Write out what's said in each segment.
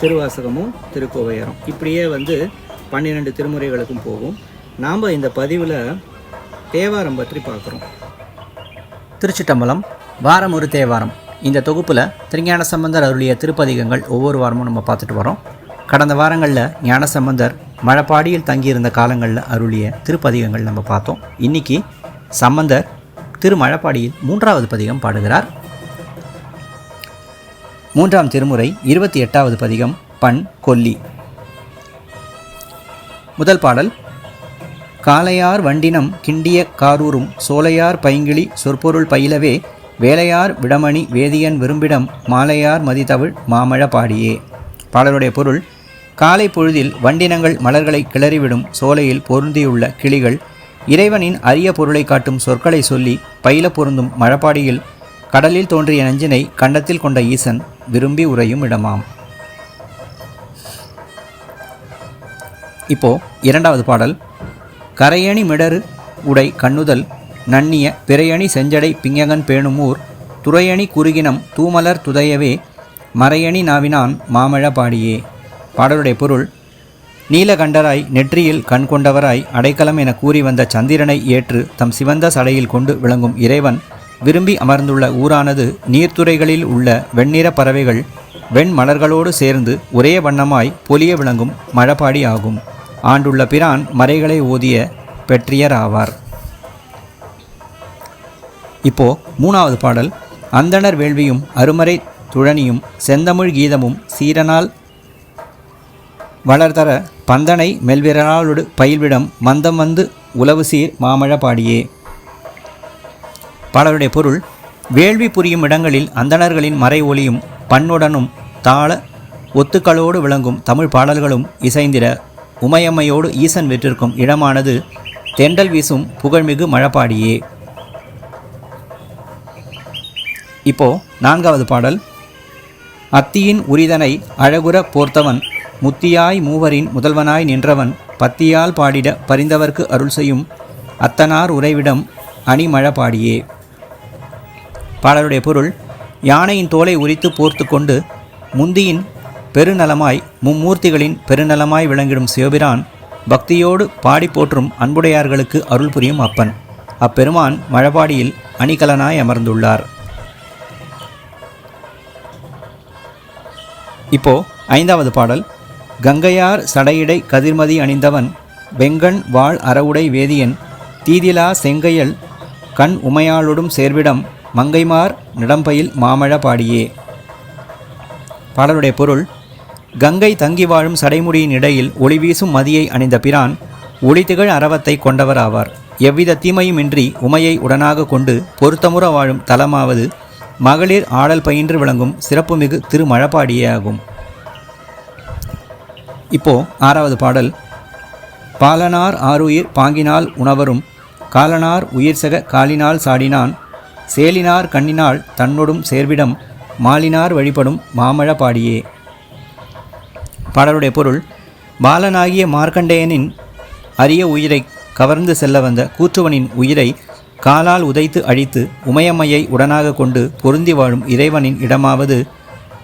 திருவாசகமும் திருக்கோவையாரம். இப்படியே வந்து பன்னிரெண்டு திருமுறைகளுக்கும் போகும். நாம் இந்த பதிவில் தேவாரம் பற்றி பார்க்குறோம். திருச்சிட்டம்பலம் வாரம் ஒரு தேவாரம். இந்த தொகுப்பில் திருஞான சம்பந்தர் அருளிய திருப்பதிகங்கள் ஒவ்வொரு வாரமும் நம்ம பார்த்துட்டு வரோம். கடந்த வாரங்களில் ஞான சம்பந்தர் மழப்பாடியில் தங்கியிருந்த காலங்களில் அருளிய திருப்பதிகங்கள் நம்ம பார்த்தோம். இன்னைக்கு சம்பந்தர் திருமழப்பாடியில் மூன்றாவது பதிகம் பாடுகிறார். மூன்றாம் திருமுறை இருபத்தி எட்டாவது பதிகம் பண் கொல்லி. முதல் பாடல் காளையார் வண்டினம் கிண்டிய காரூரும் சோலையார் பைங்கிளி சொற்பொருள் பயிலவே வேலையார் விடமணி வேதியன் விரும்பிடம் மாலையார் மதிதவிழ் மாமழ பாடியே. பாடலுடைய பொருள் காலை பொழுதில் வண்டினங்கள் மலர்களை கிளறிவிடும் சோலையில் பொருந்தியுள்ள கிளிகள் இறைவனின் அரிய பொருளை காட்டும் சொற்களை சொல்லி பயில பொருந்தும் மழப்பாடியில் கடலில் தோன்றிய நஞ்சினை கண்டத்தில் கொண்ட ஈசன் விரும்பி உறையும் இடமாம். இப்போ இரண்டாவது பாடல். கரையணி மிடரு உடை கண்ணுதல் நன்னிய பிறையணி செஞ்சடை பிங்ககன் பேணுமூர் துறையணி குறுகினம் தூமலர் துதையவே மறையணி நாவினான் மாமழ பாடியே. பாடலுடைய பொருள் நீலகண்டராய் நெற்றியில் கண் கொண்டவராய் அடைக்கலம் என கூறி வந்த சந்திரனை ஏற்று தம் சிவந்த சடையில் கொண்டு விளங்கும் இறைவன் விரும்பி அமர்ந்துள்ள ஊரானது நீர்த்துறைகளில் உள்ள வெண்ணிற பறவைகள் வெண் மலர்களோடு சேர்ந்து ஒரே வண்ணமாய் பொலிய விளங்கும் மழப்பாடி ஆகும். ஆண்டுள்ள பிரான் மறைகளை ஓதிய பெற்றியர் ஆவார். இப்போ மூணாவது பாடல். அந்தணர் வேள்வியும் அருமறை துழனியும் செந்தமிழ் கீதமும் சீரனால் வளர்தர பந்தனை மெல்விரலாலொடு பயில்விடம் மந்தம் வந்து உளவு சீர் மாமழ பாடியே பாடலுடைய பொருள் வேள்வி புரியும் இடங்களில் அந்தணர்களின் மறை ஒளியும் பண்ணுடனும் தாள ஒத்துக்களோடு விளங்கும் தமிழ் பாடல்களும் இசைந்திட உமையம்மையோடு ஈசன் வெற்றிருக்கும் இடமானது தெண்டல் வீசும் புகழ்மிகு மழப்பாடியே. இப்போ நான்காவது பாடல். அத்தியின் உரிதனை அழகுற போர்த்தவன் முத்தியாய் மூவரின் முதல்வனாய் நின்றவன் பத்தியால் பாடிட பரிந்தவர்க்கு அருள் செய்யும் அத்தனார் உறைவிடம் அணிமழ பாடியே பாடலுடைய பொருள் யானையின் தோலை உரித்து போர்த்து கொண்டு முந்தியின் பெருநலமாய் மும்மூர்த்திகளின் பெருநலமாய் விளங்கிடும் சிவபிரான் பக்தியோடு பாடி போற்றும் அன்புடையார்களுக்கு அருள் புரியும் அப்பன். அப்பெருமான் மழபாடியில் அணிகலனாய் அமர்ந்துள்ளார். இப்போ ஐந்தாவது பாடல். கங்கையார் சடையிடை கதிர்மதி அணிந்தவன் வெங்கண் வாழ் அறவுடை வேதியன் தீதிலா செங்கையல் கண் உமையாளுடும் சேர்விடம் மங்கைமார் நடம்பயில் மாமழ பாடியே பாடலுடைய பொருள் கங்கை தங்கி வாழும் சடைமுடியின் இடையில் ஒளி வீசும் மதியை அணிந்த பிரான் ஒளிதிகழ் அரவத்தை கொண்டவராவார். எவ்வித தீமையுமின்றி உமையை உடனாக கொண்டு பொருத்தமுற வாழும் தலமாவது மகளிர் ஆடல் பயின்று விளங்கும் சிறப்புமிகு திருமழப்பாடியே ஆகும் இப்போ ஆறாவது பாடல் பாலனார் ஆருயிர் பாங்கினால் உணவரும் காலனார் உயிர்சக காலினால் சாடினான் சேலினார் கண்ணினால் தன்னொடும் சேர்விடம் மாலினார் வழிபடும் மாமழ பாடியே. பாடலுடைய பொருள் பாலனாகிய மார்க்கண்டேயனின் அரிய உயிரை கவர்ந்து செல்ல வந்த கூற்றுவனின் உயிரை காலால் உதைத்து அழித்து உமையம்மையை உடனாக கொண்டு பொருந்தி வாழும் இறைவனின் இடமாவது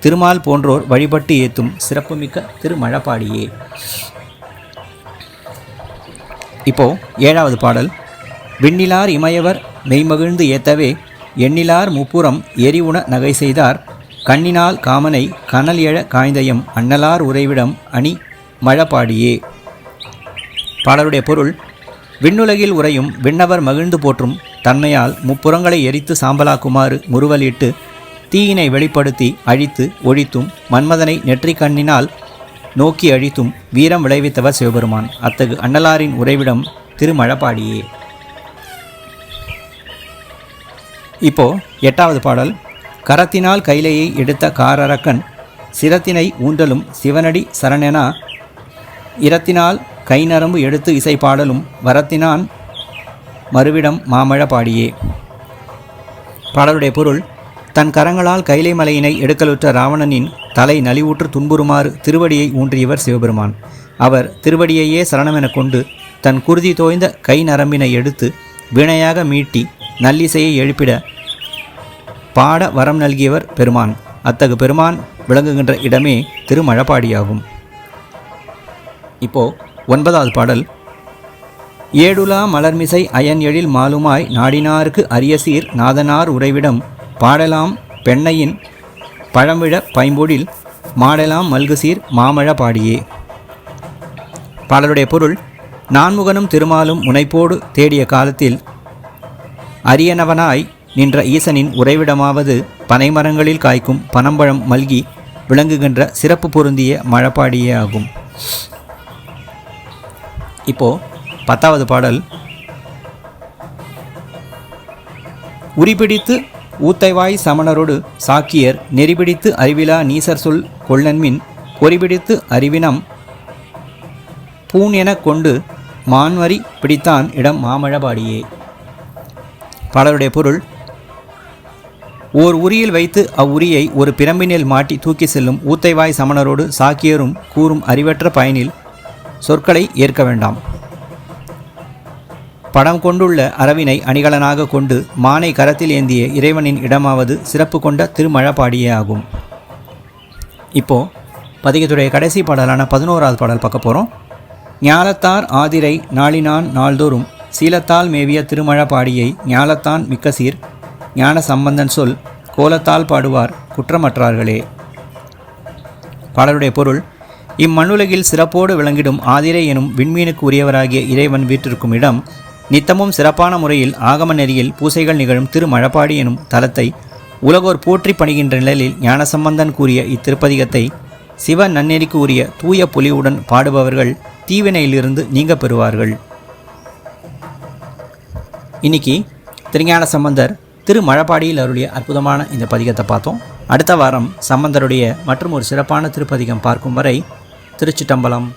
திருமால் போன்றோர் வழிபட்டு ஏத்தும் சிறப்புமிக்க திருமழப்பாடியே. இப்போ ஏழாவது பாடல் விண்ணிலார் இமையவர் மெய்மகிழ்ந்து ஏத்தவே எண்ணிலார் முப்புறம் எரிவுண நகை செய்தார். கண்ணினால் காமனை கனல் எழ காய்ந்தயம் அண்ணலார் உறைவிடம் அணி மழப்பாடியே பாடலுடைய பொருள் விண்ணுலகில் உறையும் விண்ணவர் மகிழ்ந்து போற்றும் தன்மையால் முப்புறங்களை எரித்து சாம்பலாக்குமாறு முறுவலிட்டு தீயினை வெளிப்படுத்தி அழித்து ஒழித்தும் மன்மதனை நெற்றிக் கண்ணினால் நோக்கி அழித்தும் வீரம் விளைவித்தவர் சிவபெருமான். அத்தகு அண்ணலாரின் உறைவிடம் திருமழப்பாடியே இப்போ எட்டாவது பாடல். கரத்தினால் கைலையை எடுத்த காரரக்கன் சிரத்தினை ஊன்றலும் சிவனடி சரணெனா. இரத்தினால் கை நரம்பு எடுத்து இசை பாடலும் வரத்தினான் மறுவிடம் மாமழ பாடியே. பாடலுடைய பொருள் தன் கரங்களால் கைலை மலையினை எடுக்கலுற்ற ராவணனின் தலை நலிவுற்று துன்புறுமாறு திருவடியை ஊன்றியவர் சிவபெருமான். அவர் திருவடியையே சரணமெனக் கொண்டு தன் குருதி தோய்ந்த கை நரம்பினை எடுத்து வினையாக மீட்டி நல்லிசையை எழுப்பிட பாட வரம் நல்கியவர் பெருமான். அத்தகு பெருமான் விளங்குகின்ற இடமே திருமழப்பாடியாகும். இப்போ ஒன்பதாவது பாடல். ஏடுலா மலர்மிசை அயன் எழில் மாலுமாய் நாடினாருக்கு அரியசீர் நாதனார் உறைவிடம் பாடலாம் பெண்ணையின் பழமிழ பைம்பொழில் மாடலாம் மல்குசீர் மாமழ பாடியே பாடலுடைய பொருள் நான்முகனும் திருமாலும் முனைப்போடு தேடிய காலத்தில் அரியனவனாய் நின்ற ஈசனின் உறைவிடமாவது பனைமரங்களில் காய்க்கும் பனம்பழம் மல்கி விளங்குகின்ற சிறப்பு பொருந்திய மழப்பாடியே ஆகும் இப்போ பத்தாவது பாடல். உரிபிடித்து ஊத்தைவாய் சமணரோடு சாக்கியர் நெறிபிடித்து அறிவிலா நீசர் சொல் கொள்ளன்மின் பொறிபிடித்து அறிவினம் பூன் எனக் கொண்டு மான்வரி பிடித்தான் இடம் மாமழபாடியே. பாடலுடைய பொருள் ஓர் உரியில் வைத்து அவ்வுரியை ஒரு பிரம்பினில் மாட்டி தூக்கி செல்லும் ஊத்தைவாய் சமணரோடு சாக்கியரும் கூறும் அறிவற்ற பயனில் சொற்களை ஏற்க வேண்டாம். படம் கொண்டுள்ள அரவினை அணிகலனாக கொண்டு மானை கரத்தில் ஏந்திய இறைவனின் இடமாவது சிறப்பு கொண்ட திருமழப்பாடியே ஆகும். இப்போ பதிகத்துடைய கடைசி பாடலான பதினோராவது பாடல் பார்க்க போகிறோம் ஞாலத்தார் ஆதிரை நாளினான் நாள்தோறும் சீலத்தால் மேவிய திருமழப்பாடியை ஞாலத்தான் மிக்க சீர் ஞான சம்பந்தன் சொல் கோலத்தால் பாடுவார் குற்றமற்றார்களே. பாடலுடைய பொருள் இம்மண்ணுலகில் சிறப்போடு விளங்கிடும் ஆதிரை எனும் விண்மீனுக்கு உரியவராகிய இறைவன் வீற்றிருக்கும் இடம் நித்தமும் சிறப்பான முறையில் ஆகம நெறியில் பூசைகள் நிகழும் திருமழப்பாடி எனும் தலத்தை உலகோர் போற்றி பணிகின்ற நிலையில் ஞானசம்பந்தன் கூறிய இத்திருப்பதிகத்தை சிவ நன்னெறிக்கு உரிய தூய பொலிவுடன் பாடுபவர்கள் தீவினையிலிருந்து நீங்க பெறுவார்கள். இன்னைக்கு திருஞான சம்பந்தர் திரு மழப்பாடியில் அருளிய அற்புதமான இந்த பதிகத்தை பார்த்தோம். அடுத்த வாரம் சம்பந்தருடைய மற்றும் ஒரு சிறப்பான திருப்பதிகம் பார்க்கும் வரை திருச்சிட்டம்பலம்